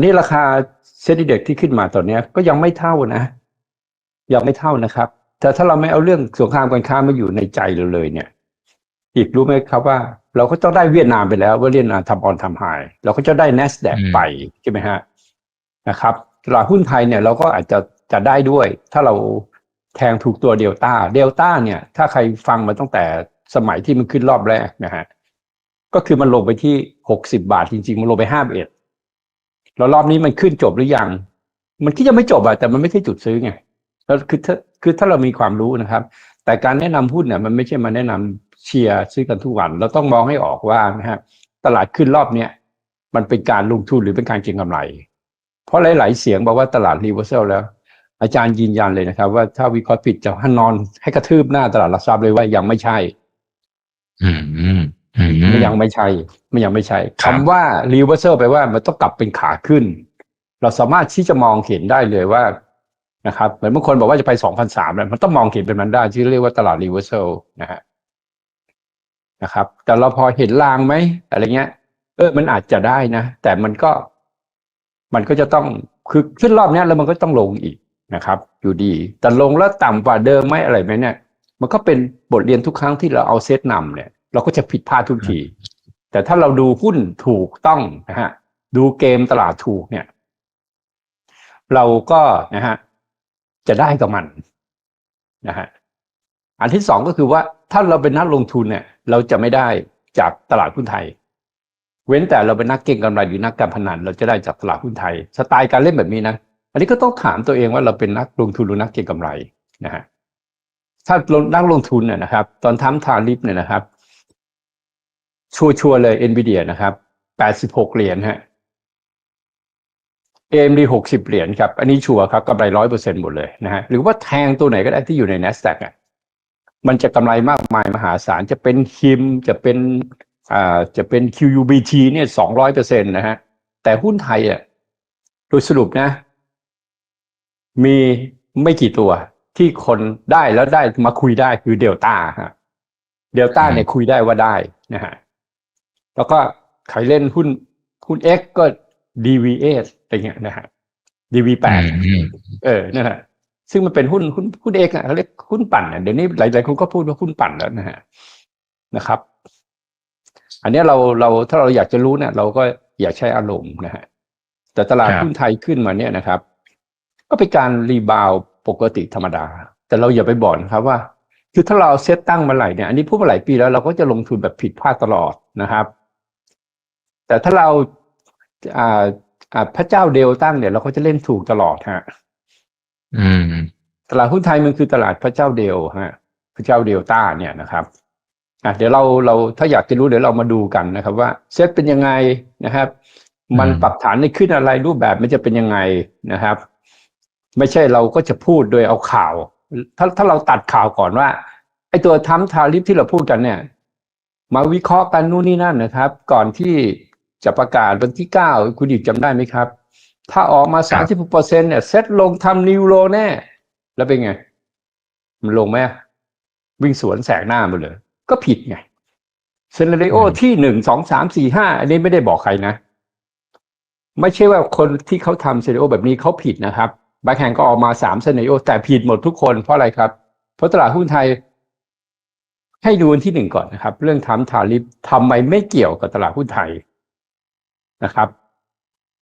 ตอนนี้ราคาเซ็นดีเด็กที่ขึ้นมาตอนเนี้ยก็ยังไม่เท่านะ ยังไม่เท่านะครับ แต่ถ้าเราไม่เอาเรื่องสงครามการค้ามาอยู่ในใจเราเลยเนี่ย อีกรู้ไหมครับว่า เราก็ต้องได้เวียดนามไปแล้ว ว่าเวียดนามทำออนทำไฮเราก็จะได้ n a s d a q อืมไปใช่ไหมฮะนะครับตลาดหุ้นไทยเนี่ยเราก็อาจจะจะได้ด้วย ถ้าเราแทงถูกตัวเดลต้าเดลต้าเนี่ย ถ้าใครฟังมาตั้งแต่สมัยที่มันขึ้นรอบแรกนะฮะก็คือมันลงไปที่หกสิบาทจริง ๆ มันลงไปห้าเอ็ด แล้วรอบนี้มันขึ้นจบหรือยัง มันคิดจะไม่จบอะแต่มันไม่ใช่จุดซื้อไงแล้วคือถ้าคือถ้าเรามีความรู้นะครับ แต่การแนะนำหุ้นเนี่ยมันไม่ใช่มาแนะนำเชียร์ซื้อกันทุกวัน เราต้องมองให้ออกว่านะฮะตลาดขึ้นรอบเนี้ยมันเป็นการลงทุนหรือเป็นการเก็งกำไร เพราะหลาย ๆ เสียงบอกว่าตลาดรีเวอร์เซลแล้ว อาจารย์ยืนยันเลยนะครับ ว่าถ้าวิเคราะห์ผิดจะให้นอนให้กระทืบหน้าตลาดหลักทรัพย์เลยว่ายังไม่ใช่ อืม มันยังไม่ใช่มันยังไม่ใช่ครัคำว่า reversal แปลว่ามันต้องกลับเป็นขาขึ้น เราสามารถที่จะมองเห็นได้เลยว่านะครับเหมือนบางคนบอกว่าจะไป2,003แล้วมันต้องมองเห็นเป็นมันได้ที่เรียกว่าตลาด reversal นะฮะนะครับ แต่เราพอเห็นลางไหมอะไรเงี้ย เออ มันอาจจะได้นะ แต่มันก็ มันก็จะต้องคือขึ้นรอบนี้แล้วมันก็ต้องลงอีกนะครับ อยู่ดี แต่ลงแล้วต่ำกว่าเดิมไหมอะไรไหมเนี่ย มันก็เป็นบทเรียนทุกครั้งที่เราเอาเซตนำเนี่ย เราก็จะผิดพลาดทุกที แต่ถ้าเราดูหุ้นถูกต้องนะฮะดูเกมตลาดถูกเนี่ย เราก็นะฮะจะได้กับมันนะฮะอันที่สองก็คือว่าถ้าเราเป็นนักลงทุนเนี่ย เราจะไม่ได้จากตลาดหุ้นไทย เว้นแต่เราเป็นนักเก็งกำไรหรือนักการพนัน เราจะได้จากตลาดหุ้นไทย สไตล์การเล่นแบบนี้นะอันนี้ก็ต้องถามตัวเองว่าเราเป็นนักลงทุนหรือนักเก็งกำไรนะฮะถ้านักลงทุนเนี่ยนะครับ ตอนทำทาริฟเนี่ยนะครับ ชัวร์ๆเลย NVIDIA นะครับแปดสิบหกเหรียญฮะ AMD หกสิบเหรียญครับ อันนี้ชัวร์ครับกำไรร้อยเปอร์เซ็นหมดเลยนะฮะ หรือว่าแทงตัวไหนก็ได้ที่อยู่ใน NASDAQ อะมันจะกำไรมากมายมหาศาลจะเป็นคิมจะเป็นอ่าจะเป็น QUBT เนี่ยสองร้อยเปอร์เซ็นต์นะฮะ แต่หุ้นไทยอะโดยสรุปนะ มีไม่กี่ตัวที่คนได้แล้วได้มาคุยได้คือเดลต้าฮะเดลต้าเนี่ยคุยได้ว่าได้นะฮะ แล้วก็ใครเล่นหุ้นหุ้น X ก็ DVS อะไรเงี้ยนะฮะ DV8 อืมเออนั่นแหละซึ่งมันเป็นหุ้นหุ้นหุ้น X อะเขาเรียกหุ้นปั่นอะเดี๋ยวนี้หลายๆคนก็พูดว่าหุ้นปั่นแล้วนะฮะนะครับ อันเนี้ยเราเราถ้าเราอยากจะรู้เนี่ย เราก็อยากใช้อารมณ์นะฮะแต่ตลาดครับหุ้นไทยขึ้นมาเนี่ยนะครับ ก็เป็นการรีบาวด์ปกติธรรมดา แต่เราอย่าไปบอกนะครับว่า คือถ้าเราเซตตั้งมาไหลเนี่ยอันนี้พูดมาหลายปีแล้วเราก็จะลงทุนแบบผิดพลาดตลอดนะครับ แต่ถ้าเราอ่าอ่าพระเจ้าเดลตั้งเนี่ยเราก็จะเล่นถูกตลอดฮะอืม ตลาดหุ้นไทยมันคือตลาดพระเจ้าเดลฮะ พระเจ้าเดลต้าเนี่ยนะครับอะเดี๋ยวเราเราถ้าอยากจะรู้เดี๋ยวเรามาดูกันนะครับ ว่าเซตเป็นยังไงนะครับ มันอืมปรับฐานในขึ้นอะไรรูปแบบมันจะเป็นยังไงนะครับ ไม่ใช่เราก็จะพูดโดยเอาข่าว ถ้าถ้าเราตัดข่าวก่อนว่าไอ้ตัวทั้มทาริฟที่เราพูดกันเนี่ย มาวิเคราะห์กันนู่นนี่นั่นนะครับ ก่อนที่ จะประกาศวันที่เก้าคุณดิบจำได้ไหมครับ ถ้าออกมาสามสิบเปอร์เซ็นเนี่ยเซ็ตลงทำนิวโรแน่ แล้วเป็นไง มันลงไหมวิ่งสวนแสงหน้ามาเลย ก็ผิดไงเซนเรโออืมที่หนึ่งสองสามสี่ห้าอันนี้ไม่ได้บอกใครนะ ไม่ใช่ว่าคนที่เขาทำเซนเรโอแบบนี้เขาผิดนะครับบางแห่งก็ออกมาสามเซนเรโอแต่ผิดหมดทุกคนเพราะอะไรครับ เพราะตลาดหุ้นไทย ให้ดูวันที่หนึ่งก่อนนะครับ เรื่องทำทาริฟทำไมไม่เกี่ยวกับตลาดหุ้นไทย นะครับ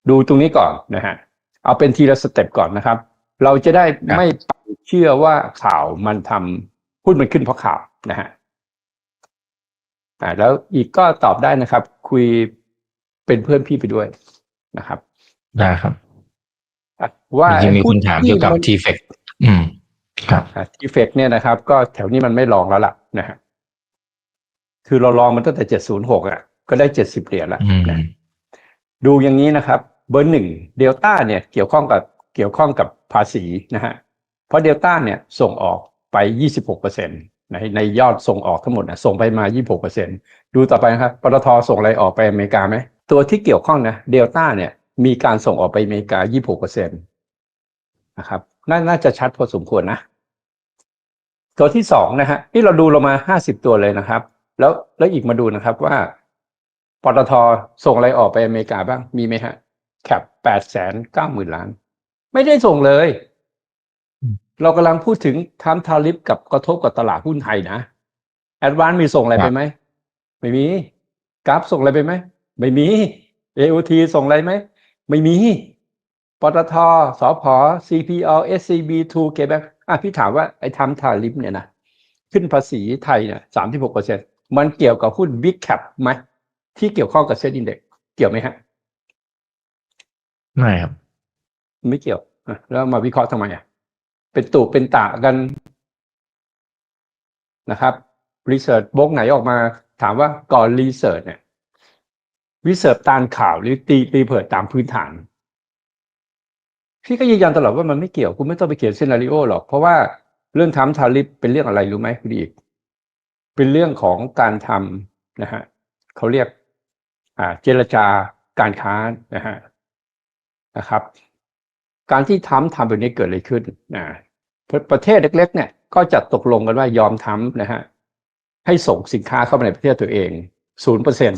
ดูตรงนี้ก่อนนะฮะเอาเป็นทีละสเต็ปก่อนนะครับ เราจะได้ครับไม่เชื่อว่าข่าวมันทำหุ้นมันขึ้นเพราะข่าวนะฮะอ่าแล้วอีกก็ตอบได้นะครับ คุยเป็นเพื่อนพี่ไปด้วยนะครับได้ครับอะว่าจริงๆมีคนถามเกี่ยวกับที่ทีเฟกอืม ครับทีเฟกเนี่ยนะครับ ก็แถวนี้มันไม่ลองแล้วล่ะนะฮะคือเราลองมันตั้งแต่เจ็ดศูนย์หกอะ ก็ได้เจ็ดสิบเหรียญแล้วอืมนะ ดูอย่างนี้นะครับ เบอร์หนึ่งเดลต้าเนี่ยเกี่ยวข้องกับเกี่ยวข้องกับภาษีนะฮะเพราะเดลต้าเนี่ยส่งออกไป 26เปอร์เซ็นต์ในในยอดส่งออกทั้งหมดนะส่งไปมา 26เปอร์เซ็นต์ดูต่อไปนะครับปตทส่งอะไรออกไปอเมริกาไหมตัวที่เกี่ยวข้องนะเดลต้าเนี่ยมีการส่งออกไปอเมริกา 26เปอร์เซ็นต์นะครับนน่าจะชัดพอสมควรนะ ตัวที่สองนะฮะนี่เราดูเรามา 50 ตัวเลยนะครับ แล้วแล้วอีกมาดูนะครับว่า ปตทส่งอะไรออกไปอเมริกาบ้างมีไหมฮะแคปแปดแสนเก้าหมื่นล้าน ไม่ได้ส่งเลยอืมเรากำลังพูดถึงทำทาริฟกับกระทบกับตลาดหุ้นไทยนะแอดวานมีส่งอะไรไปไหม ไม่มีกราฟส่งอะไรไปไหม ไม่มี AOT ส่งอะไรไหม ไม่มีปตทสพ CPO SCB 2 k b a n k อะพี่ถามว่าไอ้ทำทาริฟเนี่ยนะขึ้นภาษีไทยเนี่ยสามที่หกเปอร์เซ็นมันเกี่ยวกับหุ้น Big Cap ไหม ที่เกี่ยวข้องกับเซ็นดินเด็กเกี่ยวไหมฮะไม่ครับ ไม่เกี่ยวอะแล้วมาวิเคราะห์ทำไมอะเป็นตุเป็นตะกันนะครับรีเสิร์ชบกไหนออกมา ถามว่าก่อนรีเสิร์ชเนี่ยรีเสิร์ชตามข่าวหรือตีตีเผิดตามพื้นฐาน พี่ก็ยืนยันตลอดว่ามันไม่เกี่ยวคุณไม่ต้องไปเขียนซีนารีโอหรอก เพราะว่าเรื่องทำทาริฟเป็นเรื่องอะไรรู้ไหมคุณอีก เป็นเรื่องของการทำนะฮะเขาเรียกอ่า เจรจาการค้านะฮะนะครับ การที่ทำทำแบบนี้เกิดอะไรขึ้นนะประประเทศเล็ก ๆ เนี่ยก็จะตกลงกันว่ายอมทำนะฮะให้ส่งสินค้าเข้ามาในประเทศตัวเองศูนย์เปอร์เซ็น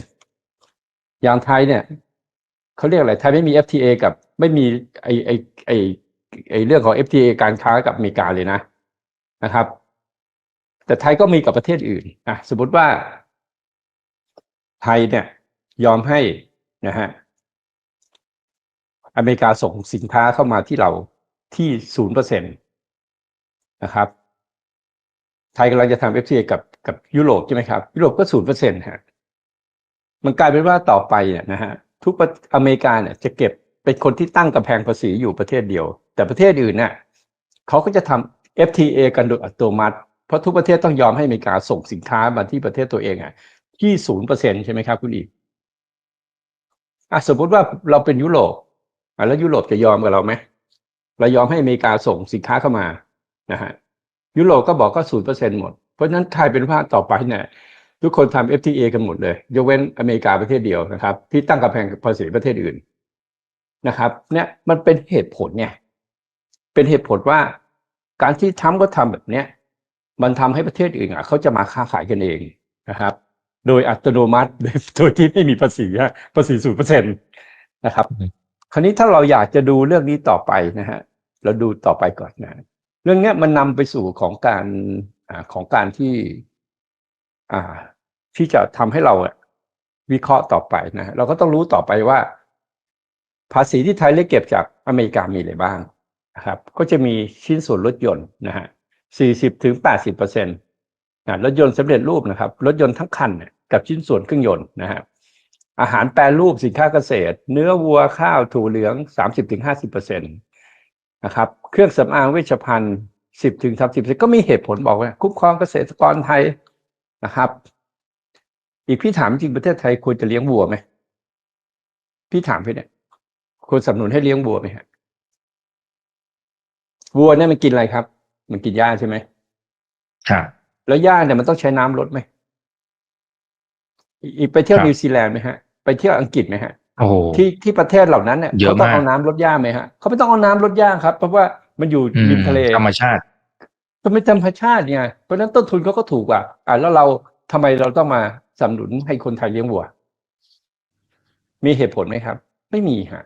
อย่างไทยเนี่ยเขาเรียกอะไรไทยไม่มี FTA กับไม่มีไอไอไอไอเรื่องของ FTA การค้ากับอเมริกาเลยนะนะครับ แต่ไทยก็มีกับประเทศอื่นอะสมมติว่า ไทยเนี่ย ยอมให้นะฮะอเมริกาส่งสินค้าเข้ามาที่เราที่ศูนย์เปอร์เซ็นตนะครับ ไทยกำลังจะทำ FTA กับกับยุโรปใช่ไหมครับ ยุโรปก็ศูนย์เปอร์เซ็นต์ฮะมันกลายเป็นว่าต่อไปเนี่ยนะฮะทุกประอเมริกาเนี่ยจะเก็บเป็นคนที่ตั้งกำแพงภาษีอยู่ประเทศเดียว แต่ประเทศอื่นเนี่ยเขาก็จะทำ FTA กันโดยอัตโนมัติ เพราะทุกประเทศต้องยอมให้อเมริกาส่งสินค้ามาที่ประเทศตัวเองอะที่ศูนย์เปอร์เซ็นใช่ไหมครับคุณอีก อะสมมติว่าเราเป็นยุโรปอะแล้วยุโรปจะยอมกับเราไหมเรายอมให้อเมริกาส่งสินค้าเข้ามานะฮะยุโรปก็บอกก็ศูนย์เปอร์เซ็นหมด เพราะฉะนั้นกลายเป็นว่าต่อไปเนี่ยทุกคนทำ FTA กันหมดเลย ยกเว้นอเมริกาประเทศเดียวนะครับ ที่ตั้งกำแพงภาษีประเทศอื่นนะครับเนี่ยมันเป็นเหตุผลเนี่ยเป็นเหตุผลว่า การที่ทำก็ทำแบบเนี้ยมันทำให้ประเทศอื่นอะเขาจะมาค้าขายกันเองนะครับ โดยอัตโนมัติโดยโดยที่ไม่มีภาษีฮะภาษีศูนย์เปอร์เซ็นต์นะครับอืมคราวนี้ถ้าเราอยากจะดูเรื่องนี้ต่อไปนะฮะเราดูต่อไปก่อนนะเรื่องเนี้ยมันนำไปสู่ของการอ่าของการที่อ่าที่จะทำให้เราอะวิเคราะห์ต่อไปนะฮะเราก็ต้องรู้ต่อไปว่า ภาษีที่ไทยเรียกเก็บจากอเมริกามีอะไรบ้างนะครับ ก็จะมีชิ้นส่วนรถยนต์นะฮะสี่สิบถึงแปดสิบเปอร์เซ็นต์ รถยนต์สำเร็จรูปนะครับรถยนต์ทั้งคันกับชิ้นส่วนเครื่องยนต์นะฮะอาหารแปรรูปสินค้าเกษตร เนื้อวัวข้าวถั่วเหลืองสามสิบถึงห้าสิบเปอร์เซ็นต์นะครับเครื่องสำอางเวชภัณฑ์สิบถึงสามสิบก็มีเหตุผลบอกว่าคุ้มครองเกษตรกรไทยนะครับ อีกพี่ถามจริงประเทศไทยควรจะเลี้ยงวัวไหมพี่ถามพี่เนี่ยควรสนับสนุนให้เลี้ยงวัวไหมฮะวัวเนี่ยมันกินอะไรครับ มันกินหญ้าใช่ไหมครับ แล้วหญ้าเนี่ยมันต้องใช้น้ำลดไหมอีอีกไปเที่ยวครับนิวซีแลนด์ไหมฮะ ไปเที่ยวอังกฤษไหมฮะโอ้โหที่ที่ประเทศเหล่านั้นเนี่ยเยอะเขาต้องมากเอาน้ำลดหญ้าไหมฮะเขาไม่ต้องเอาน้ำลดหญ้าครับ เพราะว่ามันอยู่อืมริมทะเลธรรมชาติมันเป็นธรรมชาติไงเพราะฉะนั้นต้นทุนเขาก็ถูกกว่าอ่าแล้วเราทำไมเราต้องมาสนับสนุนให้คนไทยเลี้ยงวัว มีเหตุผลไหมครับ ไม่มีฮะ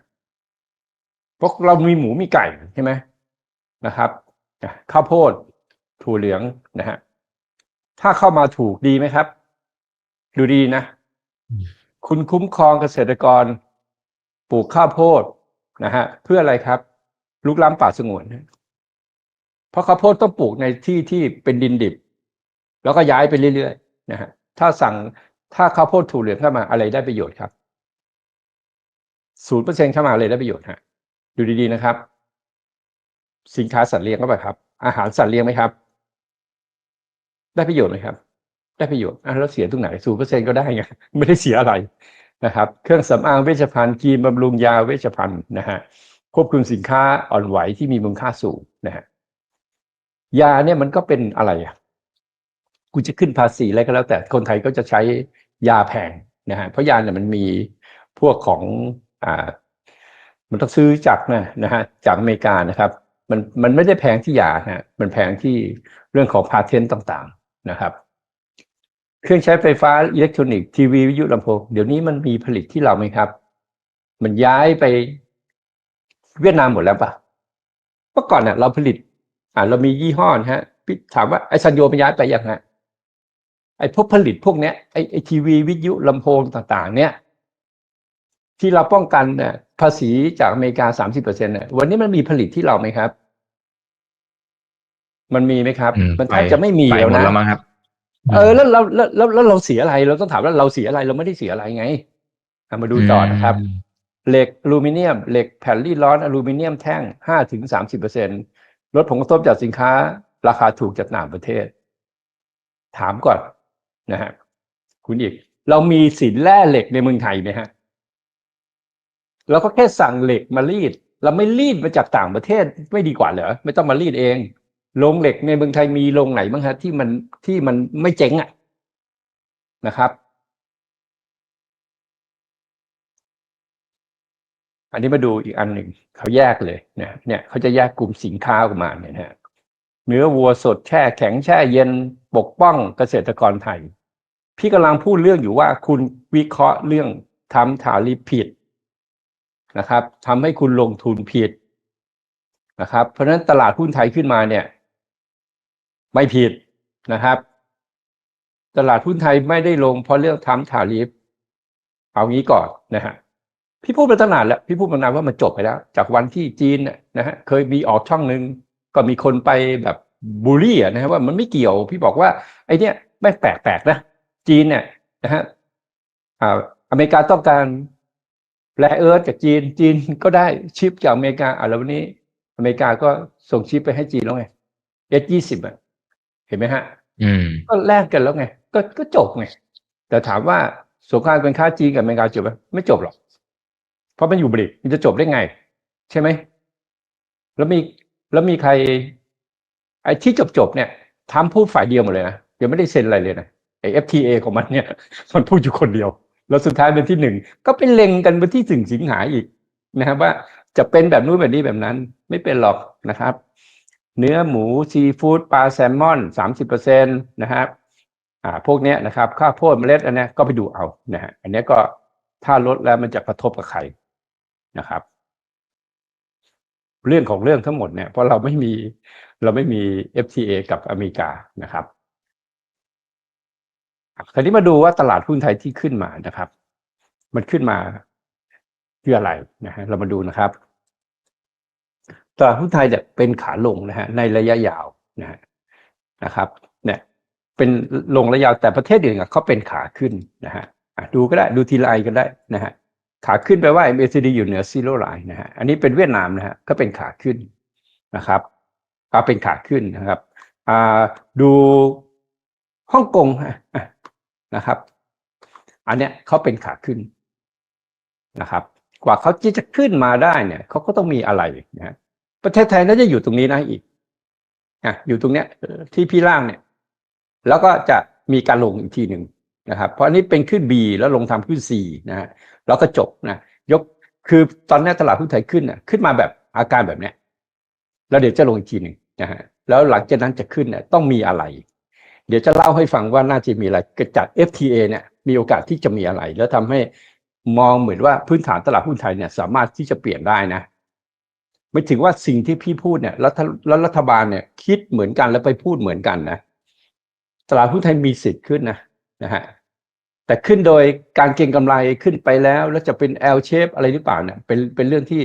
เพราะเรามีหมูมีไก่ใช่ไหมนะครับอะข้าวโพดถั่วเหลืองนะฮะ ถ้าเข้ามาถูกดีไหมครับ ดูดีนะอืมคุณคุ้มครองเกษตรกร ปลูกข้าวโพดนะฮะเพื่ออะไรครับ ลุกล้ำป่าสงวนนะเพราะข้าวโพดต้องปลูกในที่ที่เป็นดินดิบ แล้วก็ย้ายไปเรื่อยๆนะฮะถ้าสั่งถ้าข้าวโพดถั่วเหลืองเข้ามาอะไรได้ประโยชน์ครับศูนย์เปอร์เซ็นเข้ามาอะไรได้ประโยชน์ฮะดูดีๆนะครับ สินค้าสัตว์เลี้ยงก็ไปครับ อาหารสัตว์เลี้ยงไหมครับ ได้ประโยชน์ไหมครับ ได้ประโยชน์อะแล้วเสียตรงไหนศูนย์เปอร์เซ็นก็ได้ไงไม่ได้เสียอะไรนะครับ เครื่องสำอางเวชภัณฑ์ครีมบำรุงยาเวชภัณฑ์นะฮะควบคุมสินค้าอ่อนไหวที่มีมูลค่าสูงนะฮะยาเนี่ยมันก็เป็นอะไรอะกูจะขึ้นภาษีอะไรก็แล้วแต่คนไทยก็จะใช้ยาแพงนะฮะเพราะยาเนี่ยมันมีพวกของอ่ามันต้องซื้อจากนะนะฮะจากอเมริกานะครับ มันมันไม่ได้แพงที่ยาฮะมันแพงที่เรื่องของพาเทนต์ต่างๆ นะครับ เครื่องใช้ไฟฟ้าอิเล็กทรอนิกส์ทีวีวิทยุลำโพงเดี๋ยวนี้มันมีผลิตที่เราไหมครับ มันย้ายไปเวียดนามหมดแล้วปะเมื่อก่อนเนี่ยเราผลิต อ่าเรามียี่ห้อนะฮะพี่ถามว่าไอ้ซันโยมันย้ายไปยังฮะไอ้พวกผลิตพวกเนี้ยไอ้ไอ้ทีวีวิทยุลำโพงต่างๆ เนี่ยที่เราป้องกันเนี่ยภาษีจากอเมริกาสามสิบเปอร์เซ็นต์เนี่ยวันนี้มันมีผลิตที่เราไหมครับ มันมีไหมครับอืมมันแทบไปจะไม่มีไปแล้วหมดนะแล้วมั้งครับเออแล้วเราแล้วแล้วแล้วเราเสียอะไรเราต้องถามว่าเราเสียอะไรเราไม่ได้เสียอะไรไงเอามาดูต่อนะครับเหล็กอลูมิเนียมเหล็กแผ่นรีดร้อนอลูมิเนียมแท่งห้าถึงสามสิบเปอร์เซ็นลดผลกระทบจากสินค้า ราคาถูกจากต่างประเทศ ถามก่อนนะฮะคุณอีก เรามีสินแร่เหล็กในเมืองไทยไหมฮะเราก็แค่สั่งเหล็กมารีด เราไม่รีดมาจากต่างประเทศไม่ดีกว่าเหรอไม่ต้องมารีดเอง โรงเหล็กในเมืองไทยมีโรงไหนบ้างฮะที่มันที่มันไม่เจ๊งอะนะครับ อันนี้มาดูอีกอันหนึ่งเขาแยกเลยเนี่ยเนี่ยเขาจะแยกกลุ่มสินค้าออกมาเนี่ยนะฮะเนื้อวัวสดแช่แข็งแช่เย็นปกป้องเกษตรกรไทย พี่กำลังพูดเรื่องอยู่ว่าคุณวิเคราะห์เรื่องทำฐาลิผิดนะครับทำให้คุณลงทุนผิดนะครับ เพราะฉะนั้นตลาดหุ้นไทยขึ้นมาเนี่ย ไม่ผิดนะครับ ตลาดหุ้นไทยไม่ได้ลงเพราะเรื่องทำฐาลิฟเอางี้ก่อนนะฮะพี่พูดมาตั้งนานแล้ว พี่พูดมานานว่ามันจบไปแล้ว จากวันที่จีนนะฮะเคยมีออกช่องหนึ่งก็มีคนไปแบบบูลลี่นะฮะว่ามันไม่เกี่ยวพี่บอกว่าไอเนี้ยไม่แปลกๆนะจีนเนี่ยนะฮะอ่าอเมริกาต้องการแร่เอิร์ธจากจีนจีนก็ได้ชิปจากอเมริกาอะแล้ววันนี้ อเมริกาก็ส่งชิปไปให้จีนแล้วไงเอสยี่สิบอะ เห็นไหมฮะอืมก็แลกกันแล้วไง ก็ก็จบไง แต่ถามว่าสงครามการค้าจีนกับอเมริกาจบไหมไม่จบหรอก เพราะมันอยู่บริกมันจะจบได้ไง ใช่ไหม แล้วมีแล้วมีใคร ไอ้ที่จบจบๆเนี่ยทำพูดฝ่ายเดียวหมดเลยนะยังไม่ได้เซ็นอะไรเลยนะไอ้ FTA ของมันเนี่ยมันพูดอยู่คนเดียว แล้วสุดท้ายเป็นที่หนึ่งก็ไปเล็งกันไปที่สิ่งสิงหาอีกนะครับว่าจะเป็นแบบนู้นแบบนี้แบบนั้น ไม่เป็นหรอกนะครับ เนื้อหมูซีฟู้ดปลาแซลมอนสามสิบเปอร์เซ็นตนะครับอ่าพวกเนี้ยนะครับข้าวโพดเมล็ดอันนี้ก็ไปดูเอานะฮะอันเนี้ยก็ถ้าลดแล้วมันจะกระทบกับใครนะครับ เรื่องของเรื่องทั้งหมดเนี่ยเพราะเราไม่มีเราไม่มี FTA กับอเมริกานะครับคราวนี้มาดูว่าตลาดหุ้นไทยที่ขึ้นมานะครับ มันขึ้นมาคืออะไรนะฮะเรามาดูนะครับ ตลาดหุ้นไทยเนี่ยเป็นขาลงนะฮะในระยะยาวนะฮะนะครับเนี่ยเป็นลงระยะยาวแต่ประเทศอื่นเขาเป็นขาขึ้นนะฮะดูก็ได้ดูทีละไอก็ได้นะฮะขาขึ้นแปลว่า MACD อยู่เหนือซีโร่ไลน์นะฮะอันนี้เป็นเวียดนามนะฮะก็เป็นขาขึ้นนะครับก็เป็นขาขึ้นนะครับอ่าดูฮ่องกงนะครับ อันเนี้ยเขาเป็นขาขึ้นนะครับ กว่าเขาจะขึ้นมาได้เนี่ยเขาก็ต้องมีอะไรนะ ประเทศไทยน่าจะอยู่ตรงนี้นะอีกอะอยู่ตรงเนี้ยที่พี่ล่างเนี่ย แล้วก็จะมีการลงอีกทีหนึ่งนะครับ เพราะนนี้เป็นขึ้น B แล้วลงทำขึ้น C นะฮะแล้วก็จบนะยกคือตอนนี้ตลาดหุ้นไทยขึ้นน่ะขึ้นมาแบบอาการแบบเนี้ยแล้วเดี๋ยวจะลงอีกทีหนึ่งนะฮะแล้วหลังจากนั้นจะขึ้นเนี่ยต้องมีอะไร เดี๋ยวจะเล่าให้ฟังว่าน่าจะมีอะไรกิดจาก FTA เนี่ยมีโอกาสที่จะมีอะไร แล้วทำให้มองเหมือนว่าพื้นฐานตลาดหุ้นไทยเนี่ยสามารถที่จะเปลี่ยนได้นะ ไม่ถึงว่าสิ่งที่พี่พูดเนี่ยรัฐแล้วรัฐบาลเนี่ยคิดเหมือนกันแล้วไปพูดเหมือนกันนะตลาดหุ้นไทยมีสิทธิ์ขึ้นนะนะฮะแต่ขึ้นโดยการเก็งกำไรขึ้นไปแล้ว แล้วจะเป็น L shape อะไรหรือเปล่าเนี่ยเป็นเป็นเรื่องที่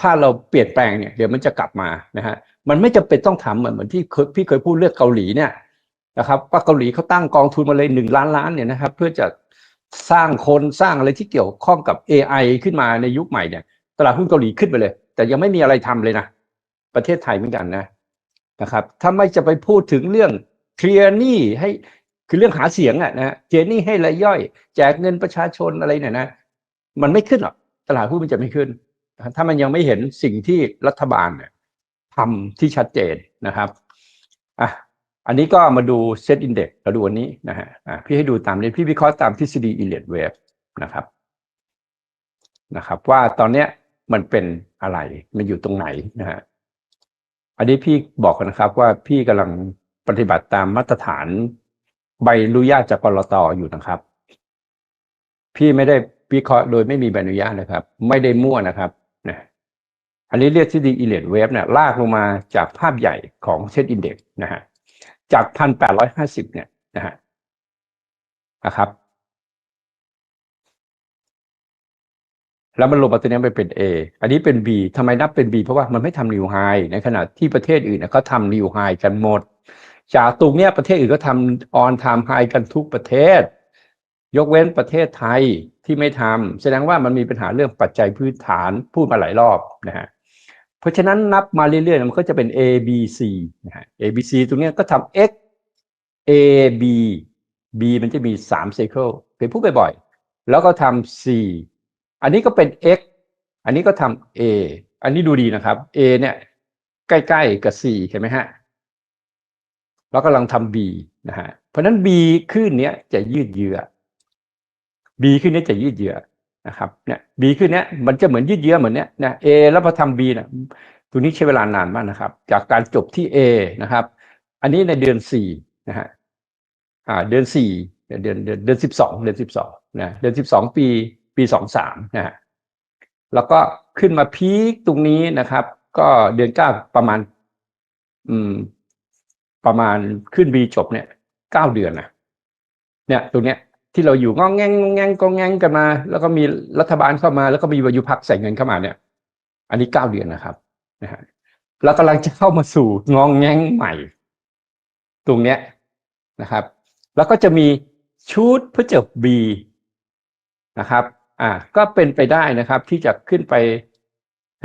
ถ้าเราเปลี่ยนแปลงเนี่ยเดี๋ยวมันจะกลับมานะฮะมันไม่จำเป็นต้องทำเหมือนเหมือนที่พี่เคยพูดเรื่องเกาหลีเนี่ยนะครับว่าเกาหลีเขาตั้งกองทุนมาเลยหนึ่งล้านล้านเนี่ยนะครับเพื่อจะสร้างคนสร้างอะไรที่เกี่ยวข้องกับ AI ขึ้นมาในยุคใหม่เนี่ยตลาดหุ้นเกาหลีขึ้นไปเลย แต่ยังไม่มีอะไรทำเลยนะ ประเทศไทยเหมือนกันนะนะครับถ้าไม่จะไปพูดถึงเรื่องเคลียร์หนี้ให้คือเรื่องหาเสียงอะนะเคลียร์หนี้ให้รายย่อย แจกเงินประชาชนอะไรเนี่ยนะมันไม่ขึ้นหรอกตลาดหุ้นมันจะไม่ขึ้น ถ้ามันยังไม่เห็นสิ่งที่รัฐบาลเนี่ยทำที่ชัดเจนนะครับอะอันนี้ก็มาดูเซตอินเด็กเราดูอันนี้นะฮะอะพี่ให้ดูตามนี้พี่วิเคราะห์ตามทฤษฎีอิเลียดเวฟนะครับนะครับ ว่าตอนเนี้ยมันเป็น อะไร มันอยู่ตรงไหนนะฮะอันนี้พี่บอกกันนะครับว่าพี่กำลังปฏิบัติตามมาตรฐานใบอนุญาตจากกรตอยู่นะครับ พี่ไม่ได้วิเคราะห์โดยไม่มีใบอนุญาตนะครับ ไม่ได้มั่วนะครับนะอันนี้เรียกทฤษฎีอิเลดเวฟเนี่ยลากลงมาจากภาพใหญ่ของเซตอินเด็กนะฮะจากพันแปดร้อยห้าสิบเนี่ยนะฮะนะครับ แล้วมันลงมาตัวนี้ไปเป็น A อันนี้เป็น B ทำไมนับเป็น B เพราะว่ามันไม่ทำนิวไฮในขณะที่ประเทศอื่นเขาทำนิวไฮกันหมด จากตรงเนี้ยประเทศอื่นก็ทำออนไทม์ไฮกันทุกประเทศ ยกเว้นประเทศไทยที่ไม่ทำแสดงว่ามันมีปัญหาเรื่องปัจจัยพื้นฐานพูดมาหลายรอบนะฮะเพราะฉะนั้นนับมาเรื่อยๆมันก็จะเป็น A B C นะฮะ A B C ตรงเนี้ยก็ทำ X A B B มันจะมีสามไซเคิลเคยพูดบ่อยๆแล้วก็ทำ C อันนี้ก็เป็น x อันนี้ก็ทำ a อันนี้ดูดีนะครับ a เนี่ยใกล้ๆกับ c เห็นไหมฮะแล้วกำลังทำ b นะฮะเพราะนั้น b ขึ้นเนี้ยจะยืดเยื้อ b ขึ้นเนี้ยจะยืดเยื้อนะครับเนี่ย b ขึ้นเนี้ยมันจะเหมือนยืดเยื้อเหมือนเนี้ยนะ a แล้วพอทำ b นะตัวนี้ใช้เวลานานมากนะครับ จากการจบที่ a นะครับ อันนี้ในเดือนสี่นะฮะอ่าเดือนสี่เดือนเดือนเดือนเดือนสิบสองเดือนสิบสองนะเดือนสิบสองปี ปีสองสามนะฮะแล้วก็ขึ้นมาพีคตรงนี้นะครับ ก็เดือนเก้าประมาณ อืม ประมาณขึ้นบีจบเนี่ยเก้าเดือนนะเนี่ยตรงเนี้ยที่เราอยู่งองแงงงองแงงกองแงงกันมา แล้วก็มีรัฐบาลเข้ามา แล้วก็มีวายุพักใส่เงินเข้ามาเนี่ย อันนี้เก้าเดือนนะครับนะฮะเรากำลังจะเข้ามาสู่งองแงงใหม่ ตรงเนี้ยนะครับ แล้วก็จะมีชุดเพื่อจบบีนะครับ อ่า ก็เป็นไปได้นะครับ ที่จะขึ้นไป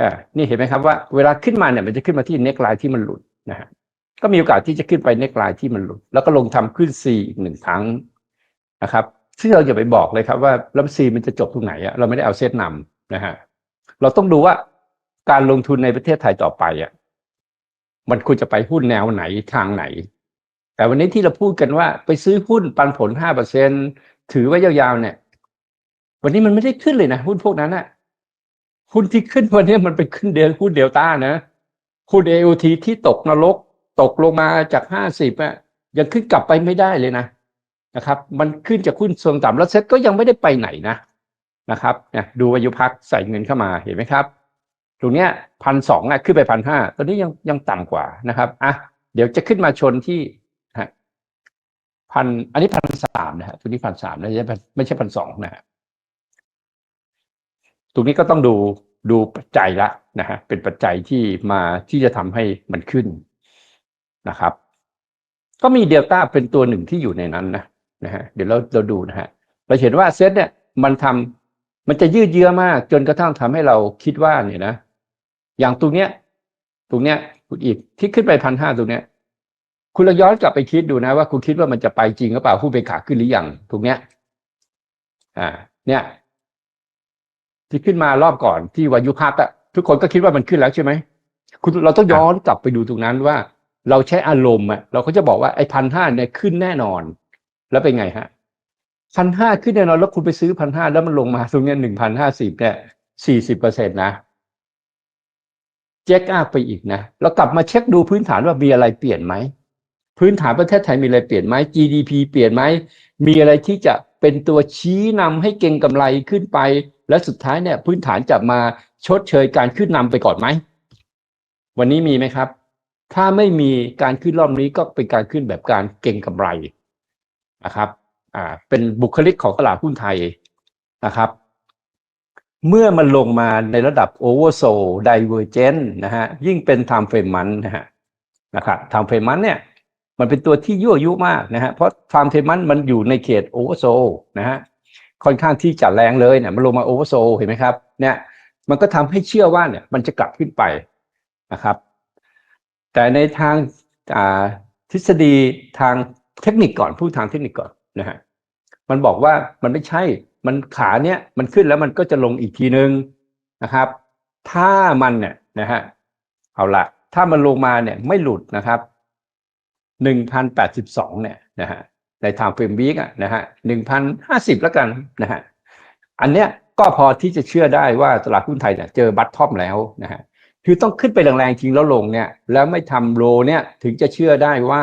อ่านี่เห็นไหมครับว่าเวลาขึ้นมาเนี่ยมันจะขึ้นมาที่เน็กไลน์ที่มันหลุดนะฮะก็มีโอกาสที่จะขึ้นไปเน็กไลน์ที่มันหลุด แล้วก็ลงทำขึ้น C อีกหนึ่งครั้งนะครับ ซึ่งเราอย่าไปบอกเลยครับว่าแล้ว C มันจะจบตรงไหนอะเราไม่ได้เอาเซตนำนะฮะเราต้องดูว่าการลงทุนในประเทศไทยต่อไปอะมันควรจะไปหุ้นแนวไหนทางไหน แต่วันนี้ที่เราพูดกันว่าไปซื้อหุ้นปันผลห้าเปอร์เซ็นถือไว้ยาวๆเนี่ย วันนี้มันไม่ได้ขึ้นเลยนะหุ้นพวกนั้นอะหุ้นที่ขึ้นวันนี้มันเป็นขึ้นเดลหุ้นเดลต้านะหุ้นเอโทีที่ตกนรก ตกลงมาจากห้าสิบอะยังขึ้นกลับไปไม่ได้เลยนะนะครับ มันขึ้นจากหุ้นทรงต่ำแล้วเซ็ตก็ยังไม่ได้ไปไหนนะนะครับเนี่ยดูวายุพักใส่เงินเข้ามาเห็นไหมครับ ตรงเนี้ยพันสองอะขึ้นไปพันห้าตอนนี้ยังยังต่ำกว่านะครับอะเดี๋ยวจะขึ้นมาชนที่พันอันนี้พันสามนะฮะตัวนี้พันสามนะไม่ใช่ไม่ใช่พันสองนะฮะ รงนี้ก็ต้องดูดูปัจจัยละนะฮะเป็นปัจจัยที่มาที่จะทำให้มันขึ้นนะครับ ก็มีเดลต้าเป็นตัวหนึ่งที่อยู่ในนั้นนะนะฮะเดี๋ยวเราเราดูนะฮะเราเห็นว่าเซตเนี่ยมันทำมันจะยืดเยื้อมาก จนกระทั่งทำให้เราคิดว่าเนี่ยนะ อย่างตรงเนี้ย ตรงเนี้ยคุณอีกที่ขึ้นไปพันห้าตรงเนี้ยคุณเราย้อนกลับไปคิดดูนะว่าคุณคิดว่ามันจะไปจริงหรือเปล่าหุ้นเป็นขาขึ้นหรือยังตรงเนี้ย อ่า เนี่ย ที่ขึ้นมารอบก่อนที่วายุพักอะทุกคนก็คิดว่ามันขึ้นแล้วใช่ไหมคุณเราต้องย้อนกลับไปดูตรงนั้นว่า เราใช้อารมณ์อะเราก็จะบอกว่าไอ้พันห้าเนี่ยขึ้นแน่นอน แล้วเป็นไงฮะพันห้าขึ้นแน่นอนแล้วคุณไปซื้อพันห้าแล้วมันลงมาตรงนี้หนึ่งพันห้าสิบเนี่ยสี่สิบเปอร์เซ็นต์นะเจ๊กอัพไปอีกนะเรากลับมาเช็คดูพื้นฐานว่ามีอะไรเปลี่ยนไหมพื้นฐานประเทศไทยมีอะไรเปลี่ยนไหม GDP เปลี่ยนไหมมีอะไรที่จะเป็นตัวชี้นำให้เก่งกำไรขึ้นไป และสุดท้ายเนี่ยพื้นฐานจะมาชดเชยการขึ้นนำไปก่อนไหม วันนี้มีไหมครับ ถ้าไม่มีการขึ้นรอบนี้ก็เป็นการขึ้นแบบการเก่งกำไรนะครับอ่าเป็นบุคลิกของตลาดหุ้นไทยนะครับ เมื่อมันลงมาในระดับ oversold divergent นนะฮะยิ่งเป็น time frame มันนะฮะนะครับ time frame มันเนี่ยมันเป็นตัวที่ยั่วยุมากนะฮะเพราะ time frame มันมันอยู่ในเขต oversold นะฮะ ค่อนข้างที่จะแรงเลยเนี่ยมันลงมา oversold เห็นไหมครับเนี่ยมันก็ทำให้เชื่อว่าเนี่ยมันจะกลับขึ้นไปนะครับ แต่ในทางทฤษฎีทางเทคนิคก่อนพูดทางเทคนิคก่อนนะฮะมันบอกว่ามันไม่ใช่มันขาเนี้ยมันขึ้นแล้วมันก็จะลงอีกทีนึงนะครับ ถ้ามันเนี่ยนะฮะเอาละถ้ามันลงมาเนี่ยไม่หลุดนะครับหนึ่งพันแปดสิบสองเนี่ยนะฮะ ในทางเฟรมวีกอะนะฮะหนึ่งพันห้าสิบแล้วกันนะฮะอันเนี้ยก็พอที่จะเชื่อได้ว่าตลาดหุ้นไทยเนี่ยเจอบัตทอมแล้วนะฮะคือต้องขึ้นไปแรงๆจริงแล้วลงเนี่ย แล้วไม่ทำโลเนี่ยถึงจะเชื่อได้ว่า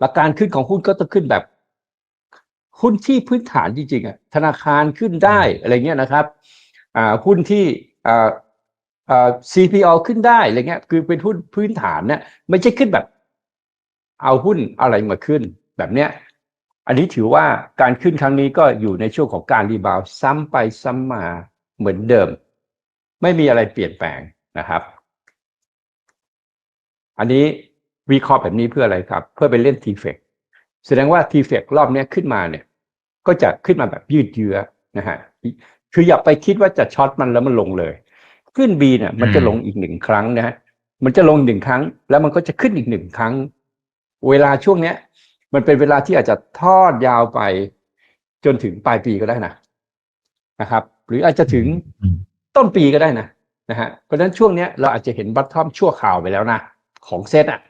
หลักการขึ้นของหุ้นก็ต้องขึ้นแบบหุ้นที่พื้นฐานจริงๆอะธนาคารขึ้นได้อะไรเงี้ยนะครับอ่าหุ้นที่อ่าอ่อ CPO ขึ้นได้อะไรเงี้ย คือเป็นหุ้นพื้นฐานเนี่ยไม่ใช่ขึ้นแบบ เอาหุ้นอะไรมาขึ้น แบบเนี้ยอันนี้ถือว่าการขึ้นครั้งนี้ก็อยู่ในช่วงของการรีบาวด์ซ้ำไปซ้ำมาเหมือนเดิม ไม่มีอะไรเปลี่ยนแปลงนะครับ อันนี้วิเคราะห์แบบนี้เพื่ออะไรครับ เพื่อไปเล่นทีเฟกแสดงว่าทีเฟกรอบเนี้ยขึ้นมาเนี่ย ก็จะขึ้นมาแบบยืดเยื้อนะฮะคืออย่าไปคิดว่าจะช็อตมันแล้วมันลงเลย ขึ้นบีเนี่ยมันจะลงอีกหนึ่งครั้งนะฮะมันจะลงหนึ่งครั้ง แล้วมันก็จะขึ้นอีกหนึ่งครั้ง เวลาช่วงเนี้ย มันเป็นเวลาที่อาจจะทอดยาวไปจนถึงปลายปีก็ได้นะนะครับ หรืออาจจะถึงต้นปีก็ได้นะนะฮะเพราะฉะนั้นช่วงเนี้ยเราอาจจะเห็นบัตทอมชั่วข่าวไปแล้วนะของเซตอะ